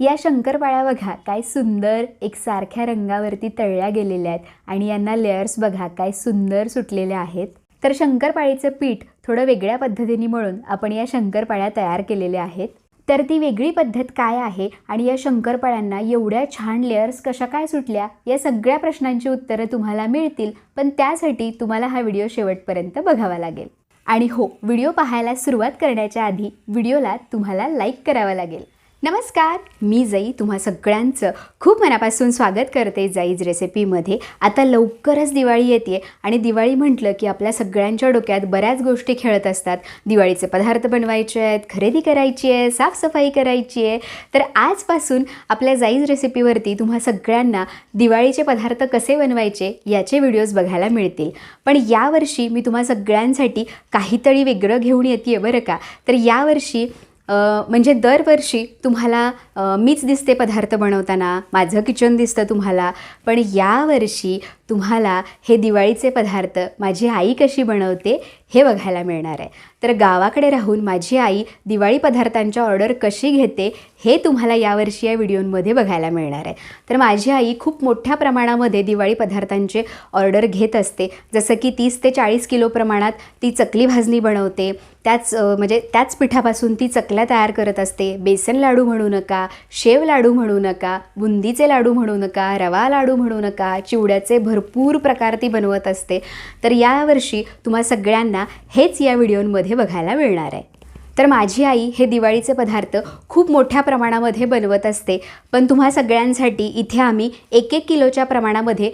या शंकरपाळ्या बघा काय सुंदर एक सारख्या रंगावरती तळल्या गेलेल्या आहेत आणि यांना लेयर्स बघा काय सुंदर सुटलेल्या आहेत. तर शंकरपाळीचं पीठ थोडं वेगळ्या पद्धतीने मळून आपण या शंकरपाळ्या तयार केलेल्या आहेत. तर ती वेगळी पद्धत काय आहे आणि या शंकरपाळ्यांना एवढ्या छान लेअर्स कशा काय सुटल्या या सगळ्या प्रश्नांची उत्तरं तुम्हाला मिळतील पण त्यासाठी तुम्हाला हा व्हिडिओ शेवटपर्यंत बघावा लागेल. आणि हो व्हिडिओ पाहायला सुरुवात करण्याच्या आधी व्हिडिओला तुम्हाला लाईक करावा लागेल. नमस्कार मी जाई तुम्हा सगळ्यांचं खूप मनापासून स्वागत करते जाईज रेसिपीमध्ये. आता लवकरच दिवाळी येते आणि दिवाळी म्हटलं की आपल्या सगळ्यांच्या डोक्यात बऱ्याच गोष्टी खेळत असतात. दिवाळीचे पदार्थ बनवायचे आहेत खरेदी करायची आहे साफसफाई करायची आहे. तर आजपासून आपल्या जाईज रेसिपीवरती तुम्हा सगळ्यांना दिवाळीचे पदार्थ कसे बनवायचे याचे व्हिडिओज बघायला मिळतील. पण यावर्षी मी तुम्हा सगळ्यांसाठी काहीतरी वेगळं घेऊन येते बरं का? तर यावर्षी म्हणजे दरवर्षी तुम्हाला मीच दिसते पदार्थ बनवताना माझं किचन दिसतं तुम्हाला पण यावर्षी तुम्हाला हे दिवाळीचे पदार्थ माझी आई कशी बनवते हे बघायला मिळणार आहे. तर गावाकडे राहून माझी आई दिवाळी पदार्थांच्या ऑर्डर कशी घेते हे तुम्हाला यावर्षी या व्हिडिओमध्ये बघायला मिळणार आहे. तर माझी आई खूप मोठ्या प्रमाणामध्ये दिवाळी पदार्थांचे ऑर्डर घेत असते. जसं की तीस ते चाळीस किलो प्रमाणात ती चकली भाजणी बनवते. त्याच म्हणजे त्याच पिठापासून ती चकल्या तयार करत असते. बेसन लाडू म्हणू नका शेव लाडू म्हणू नका बुंदीचे लाडू म्हणू नका रवा लाडू म्हणू नका चिवड्याचे भरपूर प्रकार ती बनवत असते. तर यावर्षी तुम्हा सगळ्यांना हेच या व्हिडिओमध्ये बघायला मिळणार आहे. तर माझी आई हे दिवाळीचे पदार्थ खूप मोठ्या प्रमाणामध्ये बनवत असते. पण तुम्हा सगळ्यांसाठी इथे आम्ही एक एक किलोच्या प्रमाणामध्ये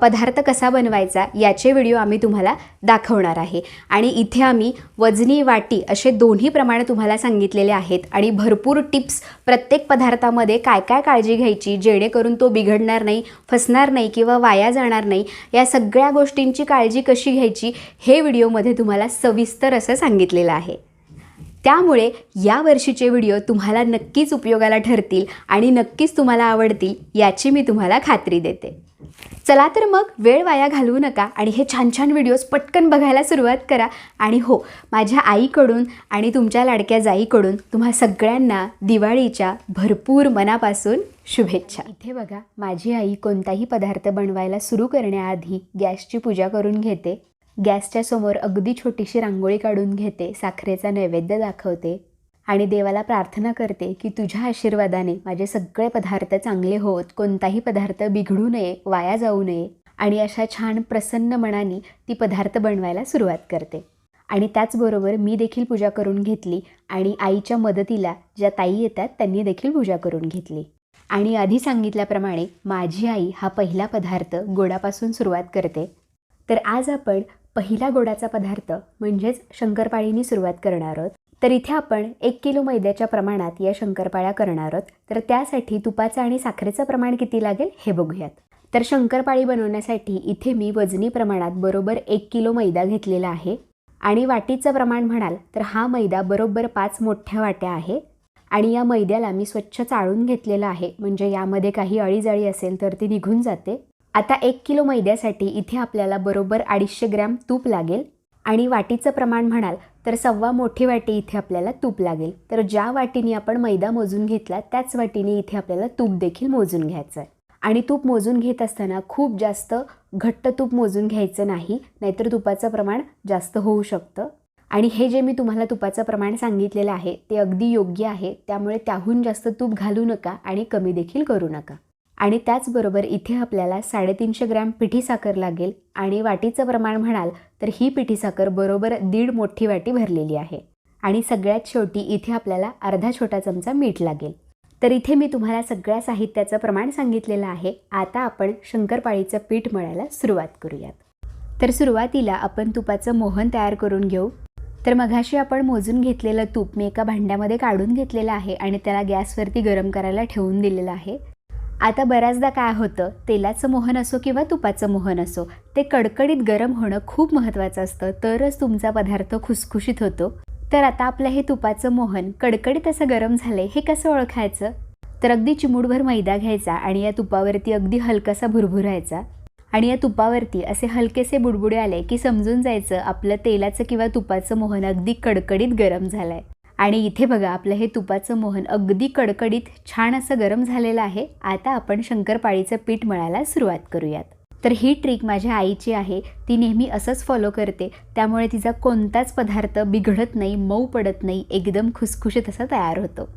पदार्थ कसा बनवायचा याचे व्हिडिओ आम्ही तुम्हाला दाखवणार आहे. आणि इथे आम्ही वजनी वाटी असे दोन्ही प्रमाण तुम्हाला सांगितलेले आहेत. आणि भरपूर टिप्स प्रत्येक पदार्थामध्ये काय काय काळजी घ्यायची जेणेकरून तो बिघडणार नाही फसणार नाही किंवा वाया जाणार नाही या सगळ्या गोष्टींची काळजी कशी घ्यायची हे व्हिडिओमध्ये तुम्हाला सविस्तर असं सांगितलेलं आहे. त्यामुळे या वर्षीचे व्हिडिओ तुम्हाला नक्कीच उपयोगाला ठरतील आणि नक्कीच तुम्हाला आवडतील याची मी तुम्हाला खात्री देते. चला तर मग वेळ वाया घालवू नका आणि हे छान छान व्हिडिओज पटकन बघायला सुरुवात करा. आणि हो माझ्या आईकडून आणि तुमच्या लाडक्या जाईकडून तुम्हा सगळ्यांना दिवाळीच्या भरपूर मनापासून शुभेच्छा. इथे बघा माझी आई कोणताही पदार्थ बनवायला सुरू करण्याआधी गॅसची पूजा करून घेते. गॅसच्या समोर अगदी छोटीशी रांगोळी काढून घेते साखरेचा नैवेद्य दाखवते आणि देवाला प्रार्थना करते की तुझ्या आशीर्वादाने माझे सगळे पदार्थ चांगले होत कोणताही पदार्थ बिघडू नये वाया जाऊ नये आणि अशा छान प्रसन्न मनाने ती पदार्थ बनवायला सुरुवात करते. आणि त्याचबरोबर मी देखील पूजा करून घेतली आणि आईच्या मदतीला ज्या ताई येतात त्यांनी देखील पूजा करून घेतली. आणि आधी सांगितल्याप्रमाणे माझी आई हा पहिला पदार्थ गोडापासून सुरुवात करते. तर आज आपण पहिला गोडाचा पदार्थ म्हणजेच शंकरपाळीनी सुरुवात करणार आहोत. तर इथे आपण एक किलो मैद्याच्या प्रमाणात या शंकरपाळ्या करणार आहोत. तर त्यासाठी तुपाचं आणि साखरेचं प्रमाण किती लागेल हे बघूयात. तर शंकरपाळी बनवण्यासाठी इथे मी वजनी प्रमाणात बरोबर एक किलो मैदा घेतलेला आहे. आणि वाटीचं प्रमाण म्हणाल तर हा मैदा बरोबर पाच मोठ्या वाट्या आहे. आणि या मैद्याला मी स्वच्छ चाळून घेतलेलं आहे. म्हणजे यामध्ये काही अळीजळी असेल तर ती निघून जाते. आता एक किलो मैद्यासाठी इथे आपल्याला बरोबर अडीचशे ग्रॅम तूप लागेल. आणि वाटीचं प्रमाण म्हणाल तर सव्वा मोठी वाटी इथे आपल्याला तूप लागेल. तर ज्या वाटीने आपण मैदा मोजून घेतला त्याच वाटीने इथे आपल्याला तूप देखील मोजून घ्यायचं आहे. आणि तूप मोजून घेत असताना खूप जास्त घट्ट तूप मोजून घ्यायचं नाही नाहीतर तुपाचं प्रमाण जास्त होऊ शकतं. आणि हे जे मी तुम्हाला तुपाचं प्रमाण सांगितलेलं आहे ते अगदी योग्य आहे. त्यामुळे त्याहून जास्त तूप घालू नका आणि कमी देखील करू नका. आणि त्याचबरोबर इथे आपल्याला साडेतीनशे ग्रॅम पिठी साखर लागेल आणि वाटीचं प्रमाण म्हणाल तर ही पिठी साखर बरोबर दीड मोठी वाटी भरलेली आहे. आणि सगळ्यात शेवटी इथे आपल्याला अर्धा छोटा चमचा मीठ लागेल. तर इथे मी तुम्हाला सगळ्या साहित्याचं प्रमाण सांगितलेलं आहे. आता आपण शंकरपाळीचं पीठ मळायला सुरुवात करूयात. तर सुरुवातीला आपण तुपाचं मोहन तयार करून घेऊ. तर मघाशी आपण मोजून घेतलेलं तूप मी एका भांड्यामध्ये काढून घेतलेलं आहे आणि त्याला गॅसवरती गरम करायला ठेवून दिलेलं आहे. आता बऱ्याचदा काय होतं तेलाचं मोहन असो किंवा तुपाचं मोहन असो ते कडकडीत गरम होणं खूप महत्त्वाचं असतं. तरच तुमचा पदार्थ खुसखुशीत होतो. तर आता आपलं हे तुपाचं मोहन कडकडीत असं गरम झालंय हे कसं ओळखायचं? तर अगदी चिमूटभर मैदा घ्यायचा आणि या तुपावरती अगदी हलकासा भुरभुरायचा. आणि या तुपावरती असे हलकेसे बुडबुडे आले की समजून जायचं आपलं तेलाचं किंवा तुपाचं मोहन अगदी कडकडीत गरम झालं आहे आणि इथे बघा आपलं हे तुपाचं मोहन अगदी कडकडीत छान असं गरम झालेलं आहे. आता आपण शंकरपाळीचं पीठ मळायला सुरुवात करूयात. तर ही ट्रिक माझ्या आईची आहे. ती नेहमी असंच फॉलो करते. त्यामुळे तिचा कोणताच पदार्थ बिघडत नाही मऊ पडत नाही एकदम खुसखुशीत असा तयार होतो.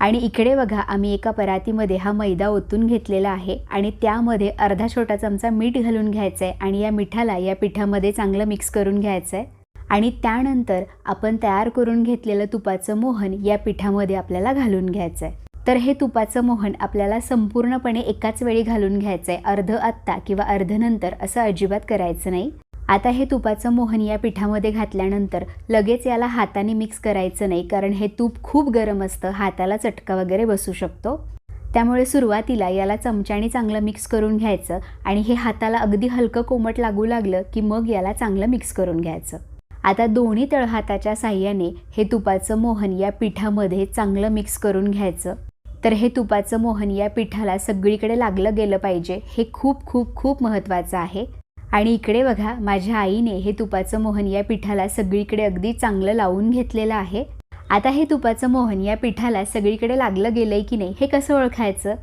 आणि इकडे बघा आम्ही एका परातीमध्ये हा मैदा ओतून घेतलेला आहे आणि त्यामध्ये अर्धा छोटा चमचा मीठ घालून घ्यायचं आहे आणि या मिठाला या पिठामध्ये चांगलं मिक्स करून घ्यायचं आहे आणि त्यानंतर आपण तयार करून घेतलेलं तुपाचं मोहन या पिठामध्ये आपल्याला घालून घ्यायचं आहे तर हे तुपाचं मोहन आपल्याला संपूर्णपणे एकाच वेळी घालून घ्यायचं आहे अर्ध आत्ता किंवा अर्ध नंतर असं अजिबात करायचं नाही. आता हे तुपाचं मोहन या पिठामध्ये घातल्यानंतर लगेच याला हाताने मिक्स करायचं नाही कारण हे तूप खूप गरम असतं हाताला चटका वगैरे बसू शकतो. त्यामुळे सुरुवातीला याला चमच्याने चांगलं मिक्स करून घ्यायचं आणि हे हाताला अगदी हलकं कोमट लागू लागलं की मग याला चांगलं मिक्स करून घ्यायचं. आता दोन्ही तळहाताच्या साह्याने हे तुपाचं मोहन या पिठामध्ये चांगलं मिक्स करून घ्यायचं. तर हे तुपाचं मोहन या पिठाला सगळीकडे लागलं गेलं पाहिजे हे खूप खूप खूप महत्त्वाचं आहे. आणि इकडे बघा माझ्या आईने हे तुपाचं मोहन या पिठाला सगळीकडे अगदी चांगलं लावून घेतलेलं आहे. आता हे तुपाचं मोहन या पिठाला सगळीकडे लागलं गेलंय की नाही हे कसं ओळखायचं?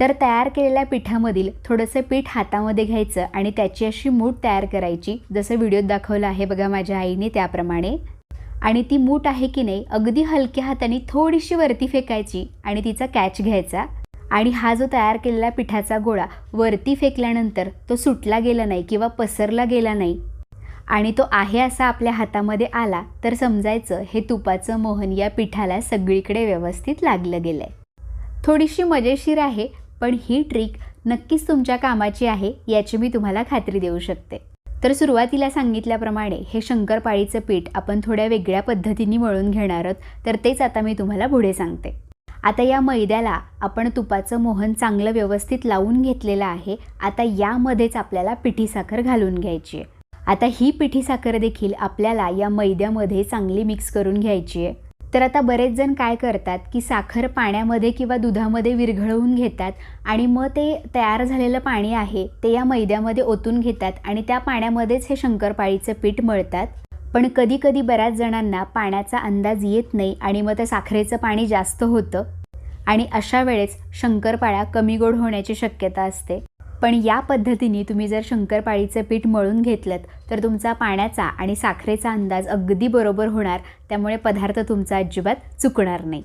तर तयार केलेल्या पिठामधील थोडंसं पीठ हातामध्ये घ्यायचं आणि त्याची अशी मूठ तयार करायची. जसं व्हिडिओत दाखवलं आहे बघा माझ्या आईने त्याप्रमाणे. आणि ती मूठ आहे की नाही अगदी हलक्या हाताने थोडीशी वरती फेकायची आणि तिचा कॅच घ्यायचा. आणि हा जो तयार केलेला पिठाचा गोळा वरती फेकल्यानंतर तो सुटला गेला नाही किंवा पसरला गेला नाही. आणि तो आहे असा आपल्या हातामध्ये आला तर समजायचं हे तुपाचं मोहन या पिठाला सगळीकडे व्यवस्थित लागलं गेलं आहे थोडीशी मजेशीर आहे पण ही ट्रिक नक्कीच तुमच्या कामाची आहे याची मी तुम्हाला खात्री देऊ शकते. तर सुरुवातीला सांगितल्याप्रमाणे हे शंकरपाळीचं पीठ आपण थोड्या वेगळ्या पद्धतीने मळून घेणार आहोत तर तेच आता मी तुम्हाला पुढे सांगते. आता या मैद्याला आपण तुपाचं मोहन चांगलं व्यवस्थित लावून घेतलेलं आहे आता यामध्येच आपल्याला पिठी साखर घालून घ्यायची आहे. आता ही पिठी साखर देखील आपल्याला या मैद्यामध्ये चांगली मिक्स करून घ्यायची आहे. तर आता बरेच जण काय करतात की साखर पाण्यामध्ये किंवा दुधामध्ये विरघळवून घेतात आणि मग ते तयार झालेलं पाणी आहे ते या मैद्यामध्ये ओतून घेतात आणि त्या पाण्यामध्येच हे शंकरपाळीचं पीठ मळतात. पण कधी कधी बऱ्याच जणांना पाण्याचा अंदाज येत नाही आणि मग त्या साखरेचं पाणी जास्त होतं. आणि अशा वेळेस शंकरपाळ्या कमी गोड होण्याची शक्यता असते. पण या पद्धतीने तुम्ही जर शंकरपाळीचं पीठ मळून घेतलं तर तुमचा पाण्याचा आणि साखरेचा अंदाज अगदी बरोबर होणार. त्यामुळे पदार्थ तुमचा अजिबात चुकणार नाही.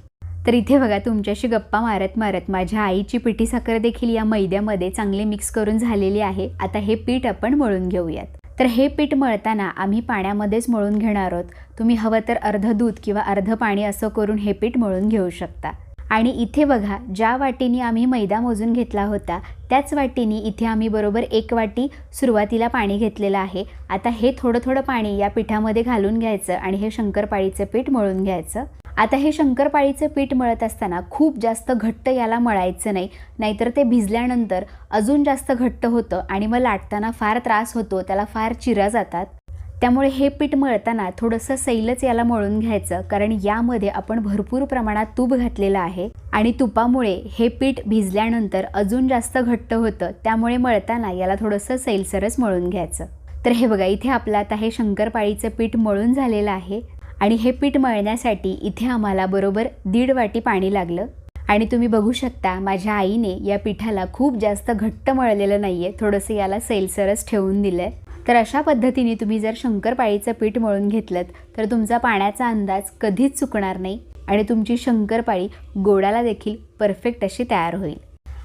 तर इथे बघा तुमच्याशी गप्पा मारत मारत माझ्या आईची पिठी साखर देखील या मैद्यामध्ये चांगले मिक्स करून झालेली आहे. आता हे पीठ आपण मळून घेऊयात. तर हे पीठ मळताना आम्ही पाण्यामध्येच मळून घेणार आहोत. तुम्ही हवं तर अर्ध दूध किंवा अर्ध पाणी असं करून हे पीठ मळून घेऊ शकता. आणि इथे बघा ज्या वाटीने आम्ही मैदा मोजून घेतला होता त्याच वाटीने इथे आम्ही बरोबर एक वाटी सुरुवातीला पाणी घेतलेलं आहे. आता हे थोडं थोडं पाणी या पिठामध्ये घालून घ्यायचं आणि हे शंकरपाळीचं पीठ मळून घ्यायचं. आता हे शंकरपाळीचं पीठ मळत असताना खूप जास्त घट्ट याला मळायचं नाही नाहीतर ते भिजल्यानंतर अजून जास्त घट्ट होतं आणि मग लाटताना फार त्रास होतो त्याला फार चिरा जातात. त्यामुळे हे पीठ मळताना थोडंसं सैलच याला मळून घ्यायचं कारण यामध्ये आपण भरपूर प्रमाणात तूप घातलेलं आहे आणि तुपामुळे हे पीठ भिजल्यानंतर अजून जास्त घट्ट होतं त्यामुळे मळताना याला थोडंसं सैलसरच मळून घ्यायचं. तर हे बघा इथे आपलं आता हे शंकरपाळीचं पीठ मळून झालेलं आहे आणि हे पीठ मळण्यासाठी इथे आम्हाला बरोबर दीड वाटी पाणी लागलं. आणि तुम्ही बघू शकता माझ्या आईने या पिठाला खूप जास्त घट्ट मळलेलं नाही आहे थोडंसं याला सैलसरच ठेवून दिलं आहे तर अशा पद्धतीने तुम्ही जर शंकरपाळीचं पीठ मळून घेतलं तर तुमचा पाण्याचा अंदाज कधीच चुकणार नाही आणि तुमची शंकरपाळी गोडाला देखील परफेक्ट अशी तयार होईल.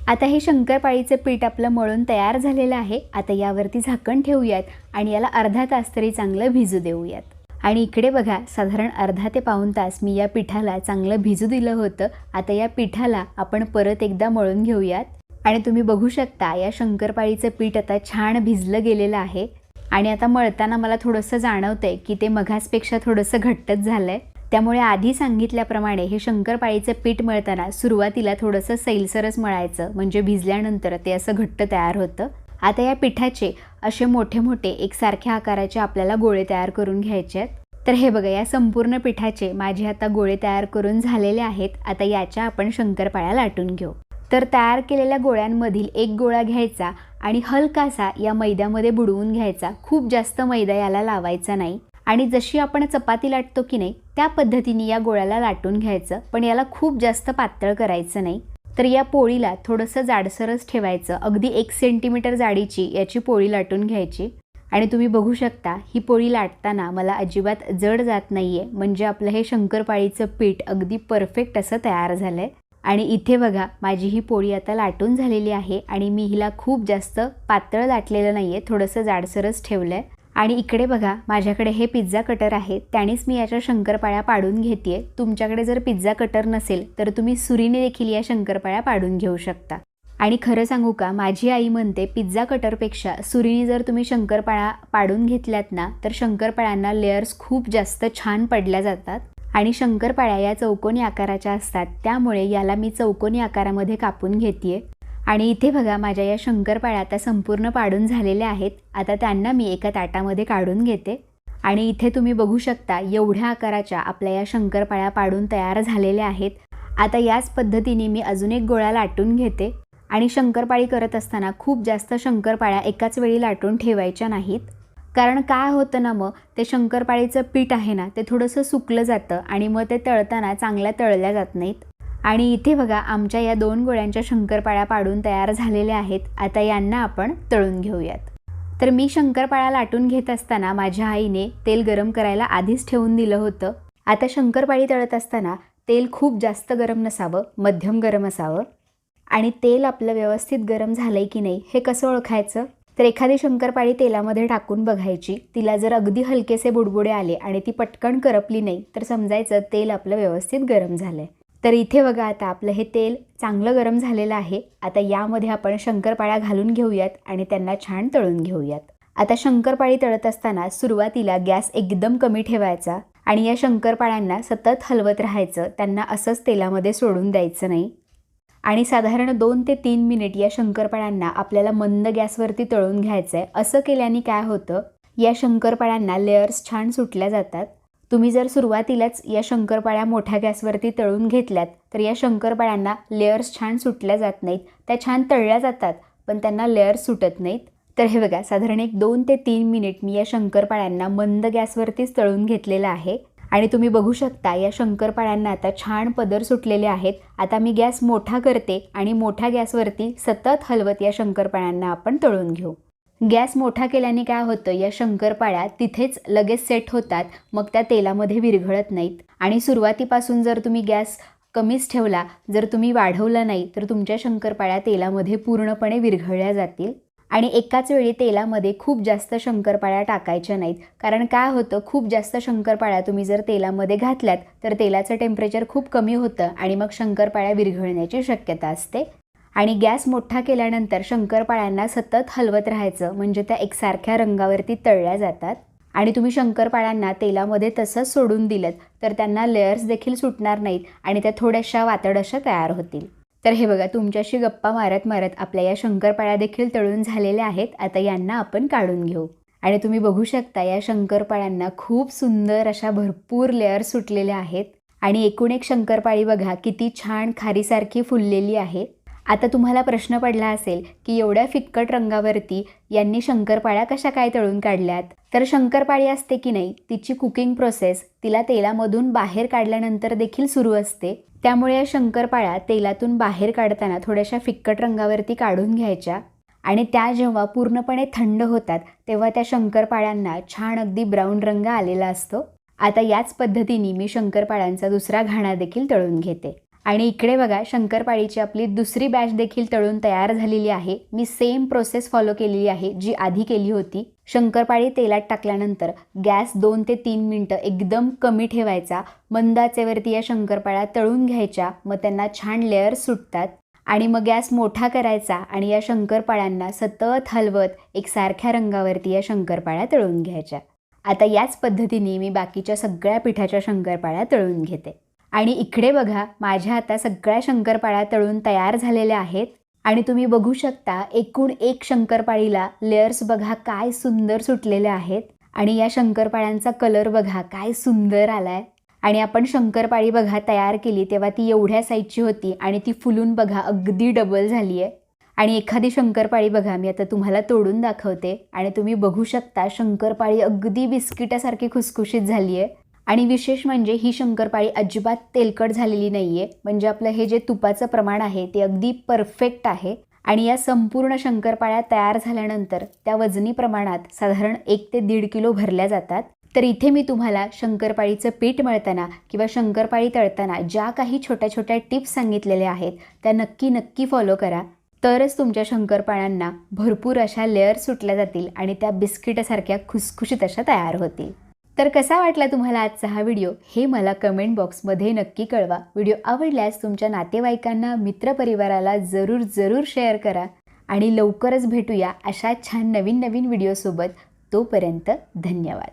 आता हे शंकरपाळीचं पीठ आपलं मळून तयार झालेलं आहे. आता यावरती झाकण ठेवूयात आणि याला अर्धा तास तरी चांगलं भिजू देऊयात. आणि इकडे बघा साधारण अर्धा ते पाऊण तास मी या पिठाला चांगलं भिजू दिलं होतं. आता या पिठाला आपण परत एकदा मळून घेऊयात. आणि तुम्ही बघू शकता या शंकरपाळीचं पीठ आता छान भिजलं गेलेलं आहे. आणि आता मळताना मला थोडंसं जाणवतं आहे की ते मघासपेक्षा थोडंसं घट्टच झालं आहे त्यामुळे आधी सांगितल्याप्रमाणे हे शंकरपाळीचं पीठ मळताना सुरुवातीला थोडंसं सैलसरच मळायचं म्हणजे भिजल्यानंतर ते असं घट्ट तयार होतं. आता या पिठाचे असे मोठे मोठे एकसारख्या आकाराचे आपल्याला गोळे तयार करून घ्यायचे आहेत. तर हे बघा या संपूर्ण पिठाचे माझे आता गोळे तयार करून झालेले आहेत. आता याच्या आपण शंकरपाळ्या लाटून घेऊ. तर तयार केलेल्या गोळ्यांमधील एक गोळा घ्यायचा आणि हलकासा या मैद्यामध्ये बुडवून घ्यायचा. खूप जास्त मैदा याला लावायचा नाही. आणि जशी आपण चपाती लाटतो की नाही त्या पद्धतीने या गोळ्याला लाटून घ्यायचं. पण याला खूप जास्त पातळ करायचं नाही. तर या पोळीला थोडंसं जाडसरच ठेवायचं. अगदी एक सेंटीमीटर जाडीची याची पोळी लाटून घ्यायची. आणि तुम्ही बघू शकता ही पोळी लाटताना मला अजिबात जड जात नाही आहे म्हणजे आपलं हे शंकरपाळीचं पीठ अगदी परफेक्ट असं तयार झालं आहे आणि इथे बघा माझी ही पोळी आता लाटून झालेली आहे आणि मी हिला खूप जास्त पातळ लाटलेलं नाही आहे थोडंसं जाडसरच ठेवलं आहे आणि इकडे बघा माझ्याकडे हे पिझ्झा कटर आहे त्यानेच मी याच्या शंकरपाळ्या पाडून घेते तुमच्याकडे जर पिझ्झा कटर नसेल तर तुम्ही सुरीने देखील या शंकरपाळ्या पाडून घेऊ शकता. आणि खरं सांगू का माझी आई म्हणते पिझ्झा कटरपेक्षा सुरीने जर तुम्ही शंकरपाळ्या पाडून घेतल्यात ना तर शंकरपाळ्यांना लेयर्स खूप जास्त छान पडल्या जातात. आणि शंकरपाळ्या या चौकोनी आकाराच्या असतात. त्यामुळे याला मी चौकोनी आकारामध्ये कापून घेते आणि इथे बघा माझ्या या शंकरपाळ्या आता संपूर्ण पाडून झालेल्या आहेत. आता त्यांना मी एका ताटामध्ये काढून घेते. आणि इथे तुम्ही बघू शकता एवढ्या आकाराच्या आपल्या या शंकरपाळ्या पाडून तयार झालेल्या आहेत. आता याच पद्धतीने मी अजून एक गोळा लाटून घेते. आणि शंकरपाळी करत असताना खूप जास्त शंकरपाळ्या एकाच वेळी लाटून ठेवायच्या नाहीत. कारण काय होतं ना मग ते शंकरपाळीचं पीठ आहे ना ते थोडंसं सुकलं जातं आणि मग ते तळताना चांगल्या तळल्या जात नाहीत. आणि इथे बघा आमच्या या दोन गोळ्यांच्या शंकरपाळ्या पाडून तयार झालेल्या आहेत. आता यांना आपण तळून घेऊयात. तर मी शंकरपाळ्या लाटून घेत असताना माझ्या आईने तेल गरम करायला आधीच ठेवून दिलं होतं. आता शंकरपाळी तळत असताना तेल खूप जास्त गरम नसावं मध्यम गरम असावं. आणि तेल आपलं व्यवस्थित गरम झालंय की नाही हे कसं ओळखायचं? तर एखादी शंकरपाळी तेलामध्ये टाकून बघायची. तिला जर अगदी हलकेसे बुडबुडे आले आणि ती पटकन करपली नाही तर समजायचं तेल आपलं व्यवस्थित गरम झालंय. तर इथे बघा आता आपलं हे तेल चांगलं गरम झालेलं आहे. आता यामध्ये आपण शंकरपाळ्या घालून घेऊयात आणि त्यांना छान तळून घेऊयात. आता शंकरपाळी तळत असताना सुरुवातीला गॅस एकदम कमी ठेवायचा आणि या शंकरपाळ्यांना सतत हलवत राहायचं. त्यांना असंच तेलामध्ये सोडून द्यायचं नाही. आणि साधारण दोन ते तीन मिनिट या शंकरपाळ्यांना आपल्याला मंद गॅसवरती तळून घ्यायचं आहे असं केल्याने काय होतं? या शंकरपाळ्यांना लेयर्स छान सुटल्या जातात. तुम्ही जर सुरुवातीलाच या शंकरपाळ्या मोठ्या गॅसवरती तळून घेतल्यात तर या शंकरपाळ्यांना लेयर्स छान सुटल्या जात नाहीत. त्या छान तळल्या जातात पण त्यांना लेयर्स सुटत नाहीत. तर हे बघा साधारण एक दोन ते तीन मिनिट मी या शंकरपाळ्यांना मंद गॅसवरतीच तळून घेतलेलं आहे. आणि तुम्ही बघू शकता या शंकरपाळ्यांना आता छान पदर सुटलेले आहेत. आता मी गॅस मोठा करते आणि मोठ्या गॅसवरती सतत हलवत या शंकरपाळ्यांना आपण तळून घेऊ. गॅस मोठा केल्याने काय होतं या शंकरपाळ्या तिथेच लगेच सेट होतात मग त्या तेलामध्ये विरघळत नाहीत. आणि सुरुवातीपासून जर तुम्ही गॅस कमीच ठेवला जर तुम्ही वाढवला नाही तर तुमच्या शंकरपाळ्या तेलामध्ये पूर्णपणे विरघळल्या जातील. आणि एकाच वेळी तेलामध्ये खूप जास्त शंकरपाळ्या टाकायच्या नाहीत. कारण काय होतं खूप जास्त शंकरपाळ्या तुम्ही जर तेलामध्ये घातल्यात तर तेलाचं टेम्परेचर खूप कमी होतं आणि मग शंकरपाळ्या विरघळण्याची शक्यता असते. आणि गॅस मोठा केल्यानंतर शंकरपाळ्यांना सतत हलवत राहायचं म्हणजे त्या एकसारख्या रंगावरती तळल्या जातात. आणि तुम्ही शंकरपाळ्यांना तेलामध्ये तसंच सोडून दिलं तर त्यांना लेयर्स देखील सुटणार नाहीत आणि त्या थोड्याशा वातड अशा तयार होतील. तर हे बघा तुमच्याशी गप्पा मारत मारत आपल्या या शंकरपाळ्या देखील तळून झालेल्या आहेत. आता यांना आपण काढून घेऊ. आणि तुम्ही बघू शकता या शंकरपाळ्यांना खूप सुंदर अशा भरपूर लेअर सुटलेल्या आहेत. आणि एकूण एक शंकरपाळी बघा किती छान खारीसारखी फुललेली आहे. आता तुम्हाला प्रश्न पडला असेल की एवढ्या फिक्कट रंगावरती यांनी शंकरपाळ्या कशा काय तळून काढल्यात? तर शंकरपाळी असते की नाही तिची कुकिंग प्रोसेस तिला तेलामधून बाहेर काढल्यानंतर देखील सुरू असते. त्यामुळे या शंकरपाळ्या तेलातून बाहेर काढताना थोड्याशा फिक्कट रंगावरती काढून घ्यायच्या. आणि त्या जेव्हा पूर्णपणे थंड होतात तेव्हा त्या शंकरपाळ्यांना छान अगदी ब्राऊन रंग आलेला असतो. आता याच पद्धतीने मी शंकरपाळ्यांचा दुसरा घाणा देखील तळून घेते. आणि इकडे बघा शंकरपाळीची आपली दुसरी बॅच देखील तळून तयार झालेली आहे. मी सेम प्रोसेस फॉलो केलेली आहे जी आधी केली होती. शंकरपाळी तेलात टाकल्यानंतर गॅस दोन ते तीन मिनटं एकदम कमी ठेवायचा. मंदाचेवरती या शंकरपाळ्या तळून घ्यायच्या. मग त्यांना छान लेअर सुटतात. आणि मग गॅस मोठा करायचा आणि या शंकरपाळ्यांना सतत हलवत एक सारख्या रंगावरती या शंकरपाळ्या तळून घ्यायच्या. आता याच पद्धतीने मी बाकीच्या सगळ्या पिठाच्या शंकरपाळ्या तळून घेते. आणि इकडे बघा माझ्या आता सगळ्या शंकरपाळ्या तळून तयार झालेल्या आहेत. आणि तुम्ही बघू शकता एकूण एक शंकरपाळीला लेयर्स बघा काय सुंदर सुटलेले आहेत. आणि या शंकरपाळ्यांचा कलर बघा काय सुंदर आलाय. आणि आपण शंकरपाळी बघा तयार केली तेव्हा ती एवढ्या साईजची होती आणि ती फुलून बघा अगदी डबल झाली आहे आणि एखादी शंकरपाळी बघा मी आता तुम्हाला तोडून दाखवते. आणि तुम्ही बघू शकता शंकरपाळी अगदी बिस्किटासारखी खुसखुशीत झाली आहे आणि विशेष म्हणजे ही शंकरपाळी अजिबात तेलकट झालेली नाही आहे म्हणजे आपलं हे जे तुपाचं प्रमाण आहे ते अगदी परफेक्ट आहे. आणि या संपूर्ण शंकरपाळ्या तयार झाल्यानंतर त्या वजनी प्रमाणात साधारण एक ते दीड किलो भरल्या जातात. तर इथे मी तुम्हाला शंकरपाळीचं पीठ मळताना किंवा शंकरपाळी तळताना ज्या काही छोट्या छोट्या टिप्स सांगितलेल्या आहेत त्या नक्की नक्की फॉलो करा. तरच तुमच्या शंकरपाळ्यांना भरपूर अशा लेअर सुटल्या जातील आणि त्या बिस्किटासारख्या खुसखुशीत अशा तयार होतील. तर कसा वाटला तुम्हाला आजचा हा व्हिडिओ? हे मला कमेंट बॉक्समध्ये नक्की कळवा. व्हिडिओ आवडल्यास तुमच्या नातेवाईकांना मित्रपरिवाराला जरूर जरूर शेअर करा आणि लवकरच भेटूया अशा छान नवीन नवीन व्हिडिओसोबत तोपर्यंत धन्यवाद.